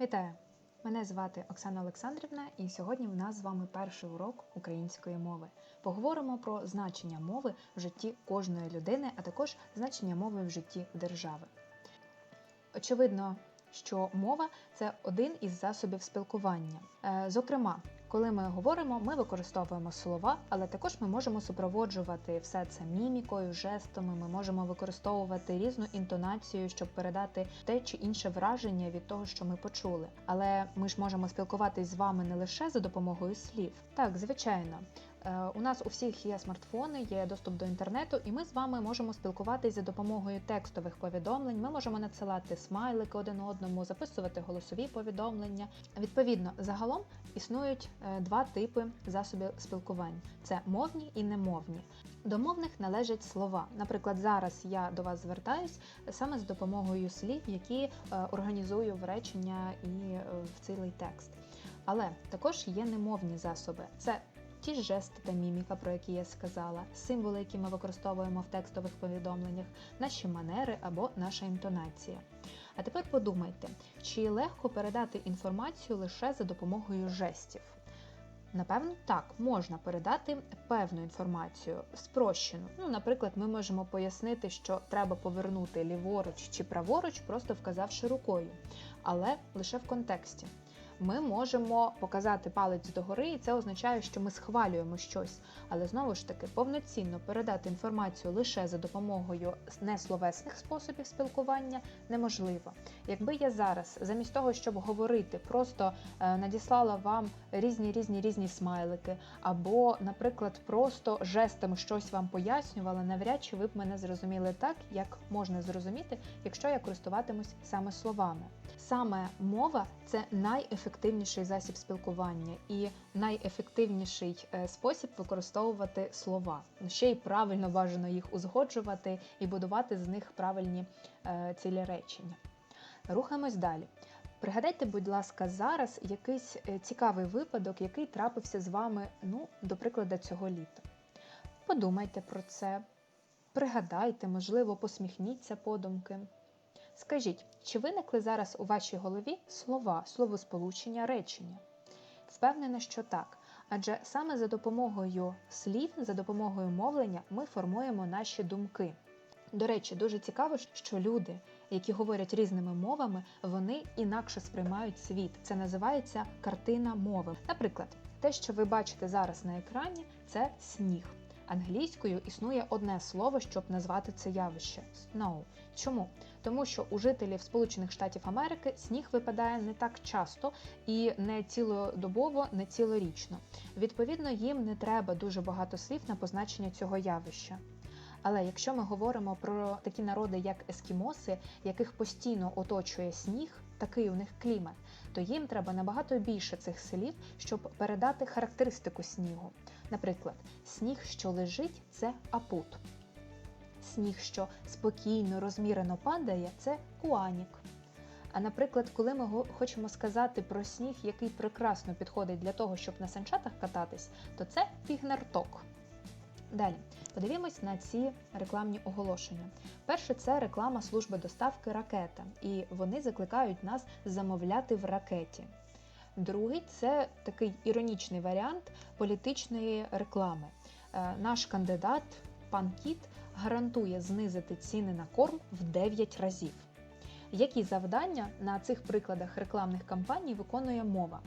Вітаю! Мене звати Оксана Олександрівна, і сьогодні в нас з вами перший урок української мови. Поговоримо про значення мови в житті кожної людини, а також значення мови в житті держави. Очевидно, що мова це один із засобів спілкування. Е, Зокрема, коли ми говоримо, ми використовуємо слова, але також ми можемо супроводжувати все це мімікою, жестами. Ми можемо використовувати різну інтонацію, щоб передати те чи інше враження від того, що ми почули. Але ми ж можемо спілкуватись з вами не лише за допомогою слів. Так, звичайно. Е, У нас у всіх є смартфони, є доступ до інтернету, і ми з вами можемо спілкуватися за допомогою текстових повідомлень. Ми можемо надсилати смайлики один одному, записувати голосові повідомлення. Відповідно, загалом існують е, два типи засобів спілкування: це мовні і немовні. До мовних належать слова. Наприклад, зараз я до вас звертаюсь саме з допомогою слів, які е, організую в речення і е, в цілий текст. Але також є немовні засоби. Це ті жести та міміка, про які я сказала, символи, які ми використовуємо в текстових повідомленнях, наші манери або наша інтонація. А тепер подумайте, чи легко передати інформацію лише за допомогою жестів? Напевно, так, можна передати певну інформацію, спрощену. Ну, наприклад, ми можемо пояснити, що треба повернути ліворуч чи праворуч, просто вказавши рукою, але лише в контексті. Ми можемо показати палець догори, і це означає, що ми схвалюємо щось. Але знову ж таки, повноцінно передати інформацію лише за допомогою несловесних способів спілкування неможливо. Якби я зараз, замість того, щоб говорити, просто е, надіслала вам різні різні різні смайлики, або, наприклад, просто жестами щось вам пояснювала, навряд чи ви б мене зрозуміли так, як можна зрозуміти, якщо я користуватимусь саме словами. Саме мова це найефективніший засіб спілкування і найефективніший е, спосіб використовувати слова. Ще й правильно бажано їх узгоджувати і будувати з них правильні е, цілі речення. Рухаємось далі. Пригадайте, будь ласка, зараз якийсь е, цікавий випадок, який трапився з вами, ну, до прикладу, цього літа. Подумайте про це, пригадайте, можливо, посміхніться подумки. Скажіть, чи виникли зараз у вашій голові слова, словосполучення, речення? Впевнена, що так. Адже саме за допомогою слів, за допомогою мовлення ми формуємо наші думки. До речі, дуже цікаво, що люди, які говорять різними мовами, вони інакше сприймають світ. Це називається картина мови. Наприклад, те, що ви бачите зараз на екрані, це сніг. Англійською існує одне слово, щоб назвати це явище snow. Чому? Тому що у жителів Сполучених Штатів Америки сніг випадає не так часто і не цілодобово, не цілорічно. Відповідно, їм не треба дуже багато слів на позначення цього явища. Але якщо ми говоримо про такі народи, як ескімоси, яких постійно оточує сніг, такий у них клімат, то їм треба набагато більше цих слів, щоб передати характеристику снігу. Наприклад, сніг, що лежить, це апут. Сніг, що спокійно, розмірено падає, це куанік. А наприклад, коли ми хочемо сказати про сніг, який прекрасно підходить для того, щоб на санчатах кататись, то це пігнарток. Далі подивімось на ці рекламні оголошення. Перше це реклама служби доставки ракета, і вони закликають нас замовляти в ракеті. Другий це такий іронічний варіант політичної реклами. Е, Наш кандидат, пан Кіт, гарантує знизити ціни на корм в 9 разів. Які завдання на цих прикладах рекламних кампаній виконує мова?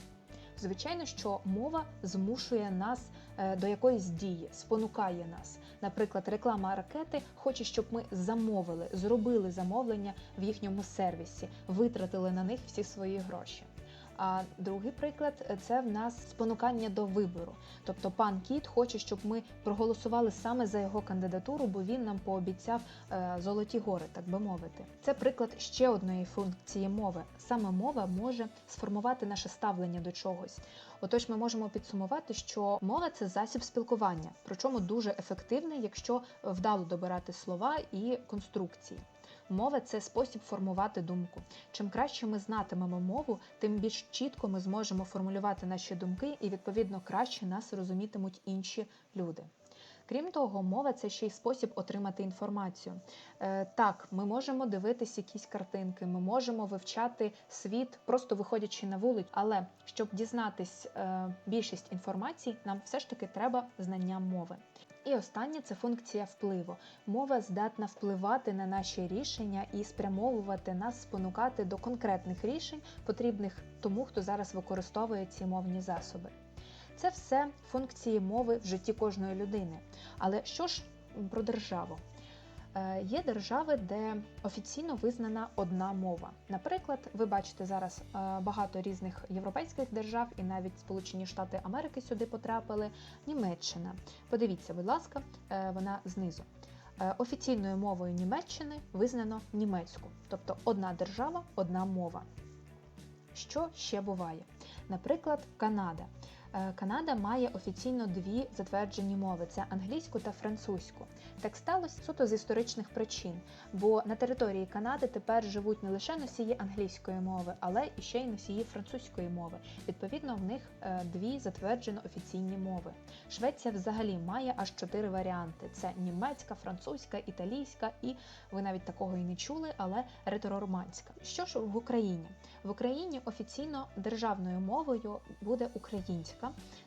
Звичайно, що мова змушує нас е, до якоїсь дії, спонукає нас. Наприклад, реклама ракети хоче, щоб ми замовили, зробили замовлення в їхньому сервісі, витратили на них всі свої гроші. А другий приклад е, це в нас спонукання до вибору. Тобто пан Кіт хоче, щоб ми проголосували саме за його кандидатуру, бо він нам пообіцяв е, золоті гори, так би мовити. Це приклад ще одної функції мови. Саме мова може сформувати наше ставлення до чогось. Отож, ми можемо підсумувати, що мова це засіб спілкування, причому дуже ефективний, якщо вдало добирати слова і конструкції. Мова це спосіб формувати думку. Чим краще ми знатимемо мову, тим більш чітко ми зможемо формулювати наші думки і відповідно краще нас розумітимуть інші люди. Крім того, мова це ще й спосіб отримати інформацію. Е, Так, ми можемо дивитись якісь картинки, ми можемо вивчати світ, просто виходячи на вулицю. Але щоб дізнатись е, більшість інформації, нам все ж таки треба знання мови. І останнє це функція впливу. Мова здатна впливати на наші рішення і спрямовувати нас, спонукати до конкретних рішень, потрібних тому, хто зараз використовує ці мовні засоби. Це все функції мови в житті кожної людини. Але що ж про державу? Е, Є держави, де офіційно визнана одна мова. Наприклад, ви бачите зараз е, багато різних європейських держав, і навіть Сполучені Штати Америки сюди потрапили. Німеччина. Подивіться, будь ласка, е, вона знизу. Офіційною мовою Німеччини визнано німецьку, тобто одна держава, одна мова. Що ще буває? Наприклад, Канада. Е, Канада має офіційно дві затверджені мови: це англійську та французьку. Так сталося суто з історичних причин, бо на території Канади тепер живуть не лише носії англійської мови, але і ще й носії французької мови. Відповідно, в них е, дві затверджено офіційні мови. Швеція взагалі має аж чотири варіанти: це німецька, французька, італійська і ви навіть такого і не чули, але ретро-романська. Що ж в Україні? В Україні офіційно державною мовою буде українська.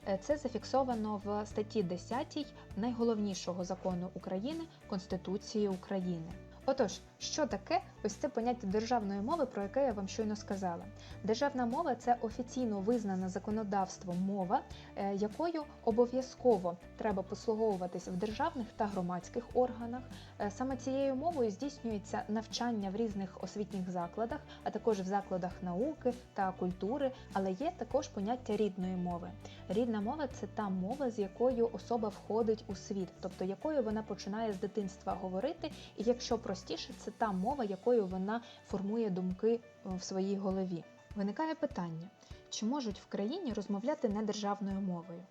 Е, Це зафіксовано в статті 10 найголовнішого закону України Конституції України. Отож, що таке ось це поняття державної мови, про яке я вам щойно сказала? Державна мова це офіційно визнана законодавством мова, е, якою обов'язково треба послуговуватись в державних та громадських органах. Е, Саме цією мовою здійснюється навчання в різних освітніх закладах, а також в закладах науки та культури. Але є також поняття рідної мови. Рідна мова це та мова, з якою особа входить у світ, тобто якою вона починає з дитинства говорити, і якщо простіше, це та мова, якою вона формує думки е, в своїй голові. Виникає питання: чи можуть в країні розмовляти недержавною мовою?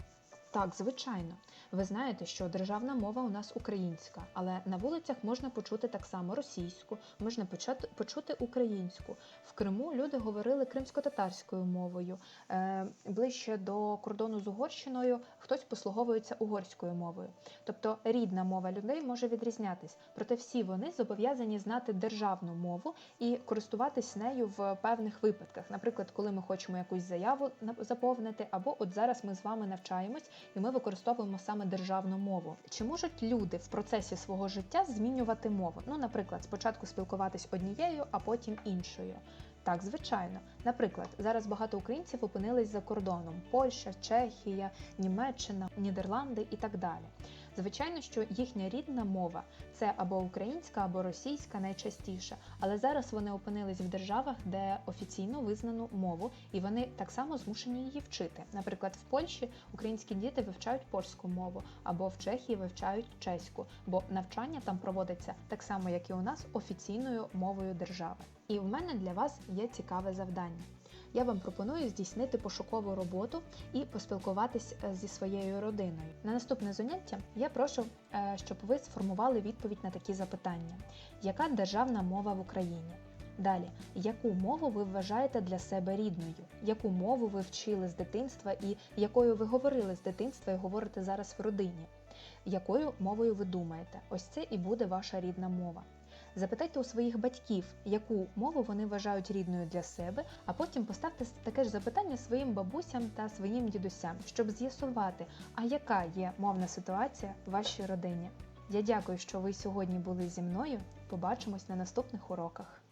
Так, звичайно. Ви знаєте, що державна мова у нас українська, але на вулицях можна почути так само російську, можна почати почути українську. В Криму люди говорили кримсько-татарською мовою. Е, ближче до кордону з Угорщиною хтось послуговується угорською мовою. Тобто рідна мова людей може відрізнятись, проте всі вони зобов'язані знати державну мову і користуватись нею в певних випадках. Наприклад, коли ми хочемо якусь заяву заповнити, або от зараз ми з вами навчаємось і ми використовуємо саме державну мову. Чи можуть люди в процесі свого життя змінювати мову? Ну, наприклад, спочатку спілкуватись однією, а потім іншою. Так, звичайно. Наприклад, зараз багато українців опинились за кордоном: Польща, Чехія, Німеччина, Нідерланди і так далі. Звичайно, що їхня рідна мова це або українська, або російська найчастіше, але зараз вони опинились в державах, де офіційно визнану мову, і вони так само змушені її вчити. Наприклад, в Польщі українські діти вивчають польську мову, або в Чехії вивчають чеську, бо навчання там проводиться так само, як і у нас, офіційною мовою держави. І в мене для вас є цікаве завдання. Я вам пропоную здійснити пошукову роботу і поспілкуватись е, зі своєю родиною. На наступне заняття я прошу, е, щоб ви сформували відповідь на такі запитання: яка державна мова в Україні? Далі, яку мову ви вважаєте для себе рідною? Яку мову ви вчили з дитинства і якою ви говорили з дитинства і говорите зараз в родині? Якою мовою ви думаєте? Ось це і буде ваша рідна мова. Запитайте у своїх батьків, яку мову вони вважають рідною для себе, а потім поставте таке ж запитання своїм бабусям та своїм дідусям, щоб з'ясувати, а яка є мовна ситуація в вашій родині. Я дякую, що ви сьогодні були зі мною. Побачимось на наступних уроках.